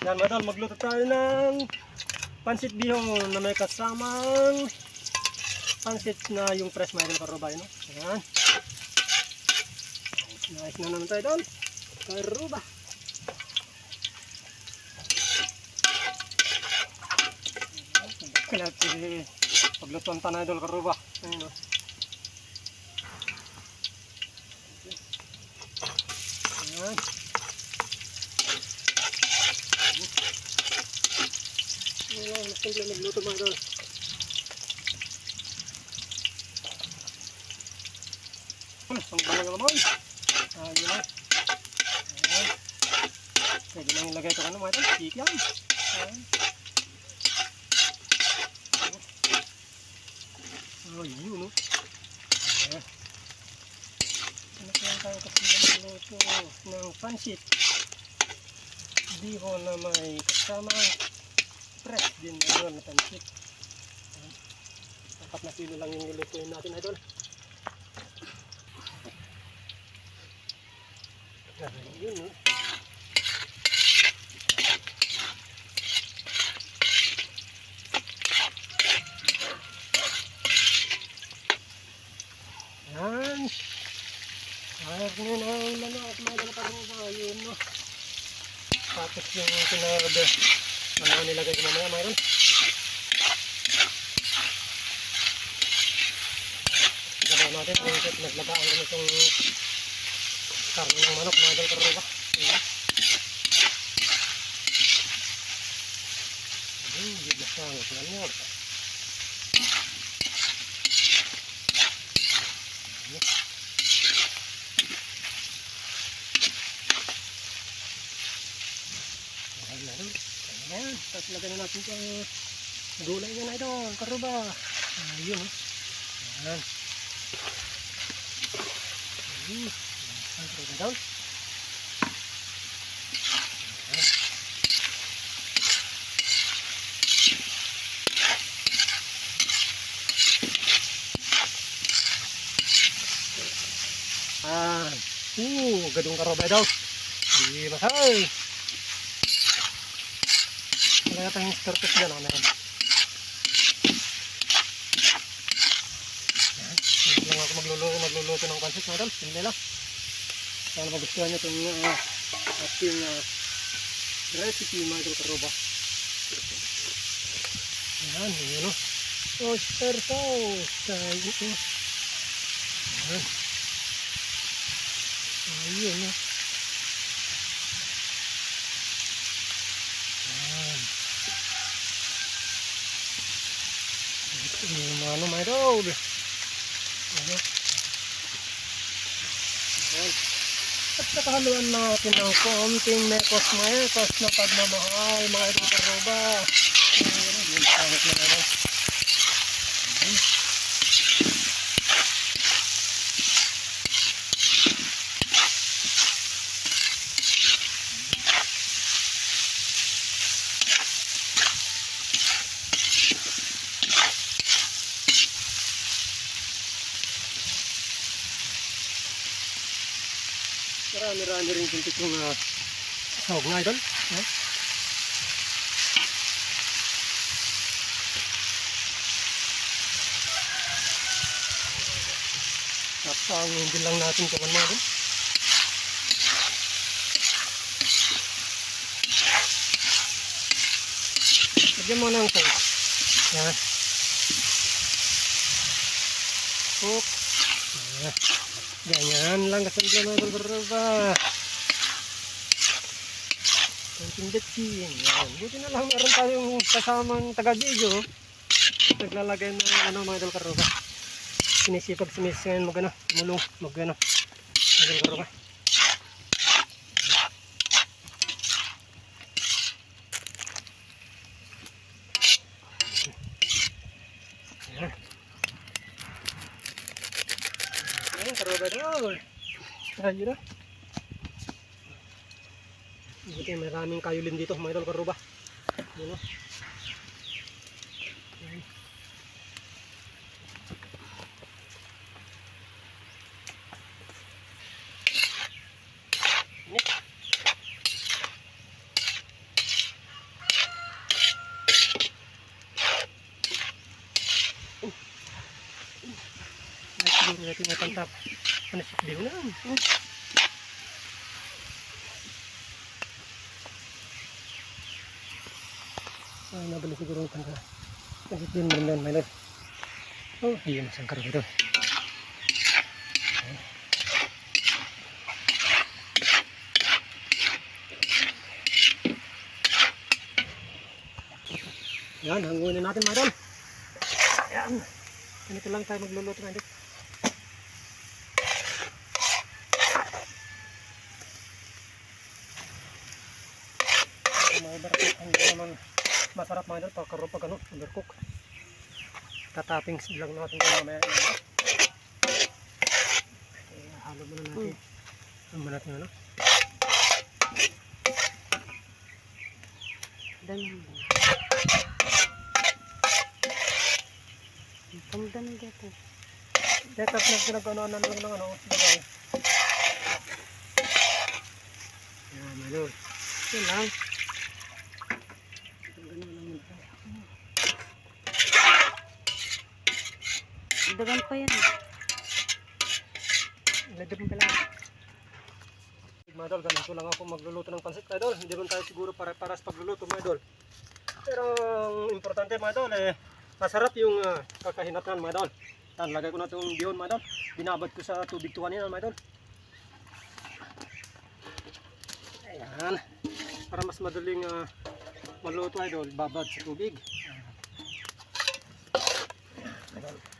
Yan, madal, magluto tayo ng pansit bihon na may kasamang pansit na yung fresh idol karubay, no? Yan. Nice na naman tayo doon. Karuba. Si paglutuan ta na idol karuba. Ayun, no? Ayan. Ayan, mas simple magluto mga idol. Ang bangal naman. Ayun na. Ayan. Pwede lang ilagay ito ano mga idol. Chicken. Ayan. Oh, yun no. Ayan. Ano kaya tayo kasi magluto ng pansit. Bihon na may kasama fresh din idol na pansit. Apat na kilo lang yung nilutuin natin idol. Ayun no. Yan. Ayos na na ang manok. Dala pa rin ba? Yun no. Tapos yung pinarada. Ano nilagay ko mamaya mayroon? Gagawin natin. Kung naglabaan ko itong karne ng manok. Mga pa rin ba? Ayun, hindi na sangot na niya. Ayan na rin. Ayan. Tapos lagyan na natin itong gulay niya na ito. Karuba. Ayun. oh. Ayan. Ayan. Karuba. Ayan. Ah, uh, gadong karoba daw. Di masay. Yata yung starters dyan, ako meron. Yan. Ako magluluto, magluluto ng pansit, madam. Hindi lang. Sana magustuhan nyo itong uh, ating uh, recipe, mga karoba. Yan, yun o. Oyster sauce. Ayun. Ayun. Ito yung ano, my road. Ano? At nakahaluan natin ng konting mekos mekos na pagmamahal, mga. Ayun, yun, pangit na naman. Ayun. Marami-rami rin kuntit yung uh, sahog nga idol. Eh? Tapos hindi lang natin kawan mga idol. Lagyan mo ng sauce. Yan. Cook. Yan. Ganyan lang kasimple mga berberba. Konting betsin. Yan. Buti na lang meron tayong kasamang taga-video. Naglalagay ng ano mga idol karoba. Sinisipag sinisipag mag ano, mulong, mag ano. Idol karoba. or ayun na okay maraming kayulin dito mga idol karuba yun o natin natantap tantap. Ano siya? Di ko na. Ah, nabali siguro yung tangka. Kasi din mo lang, Milo. Oh, ayun, isang karo ito. Yan, hangunin natin, Madam. Yan. Ganito lang tayo magluluto na Mga overcook, hindi naman masarap mga idol pagkaro pag ano, undercook. Tatappings lang natin ito mamaya. Ano. Eh, halo muna natin. Ano muna natin ano? Danan mo. Pamdanan dito. Tetap na pinag-ano ano lang ng ano. Yan, ano. Yan lang. Ganun lang yun. Dagan pa yan. Lagyan mo pala. Mga idol, ganito lang ako magluluto ng pansit mga idol. Hindi man tayo siguro pare-paras pagluluto mga. Pero ang importante mga idol eh, masarap yung uh, kakahinatan mga idol. Lagay ko na itong bihon mga idol. Binabad ko sa tubig tuwan yan mga idol. Ayan. Para mas madaling uh, maluto idol, babad sa tubig. Ayan.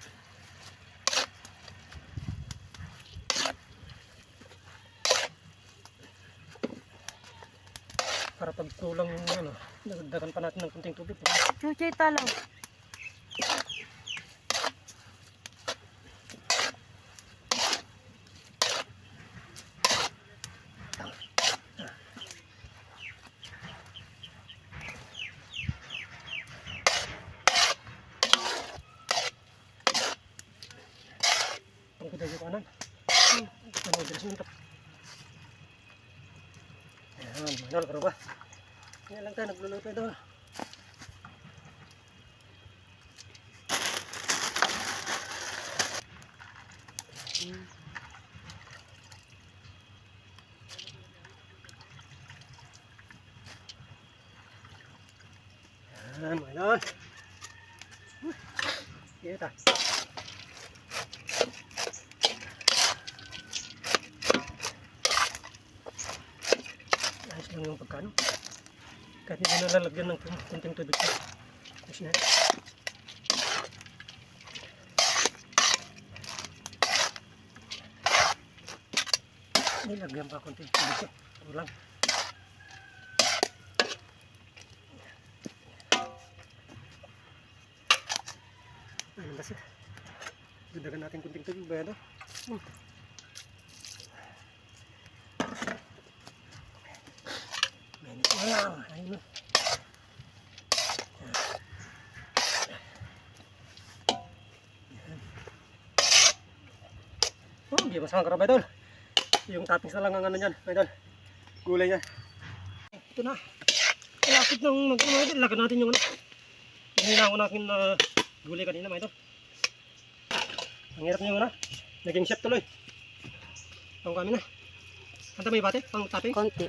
Pag kulang ano, dagdagan pa natin ng kunting tubig. Chuchay talaw. Ang kita yung kanan. Ano, bilis mo Ayan, manol, pero ba? Ngayon lang tayo, nagluluto ito. Ayan, manol. Kita. Ayos lang yung pagkano. Kahit hindi na lalagyan ng kunting tubig. Ayos na. Nilagyan pa kunting tubig. Ito lang. Ano ba siya? Dagdagan natin kunting tubig ba yan? Hmm. Mainit na lang. Ayun. Hindi masama ka idol. Yung toppings na lang ang ano niyan, idol. Gulay niya. Ito na. Malapit nang nag-ano idol. Lagyan natin yung ano. Yung hinawa natin na gulay kanina, mga idol. Ang hirap niyo na. Naging chef tuloy. Ang kami na. Anta may bate? Pang topping? Konti.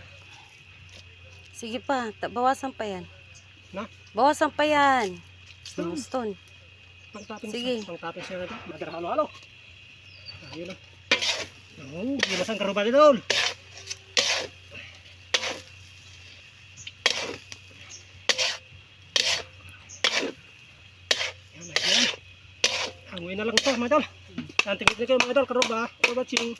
Sige pa, bawasan pa yan. Na? Bawasan pa yan. Stone. Stone. Pang topping. Sige. Pang topping siya natin. Magar halo-halo. Ayun lang. Oh, gilasan karuba. Yan, ayun. Hanguin na lang ito, mga idol. Anting-tignan kayo, mga idol. Karuba. Karuba ching.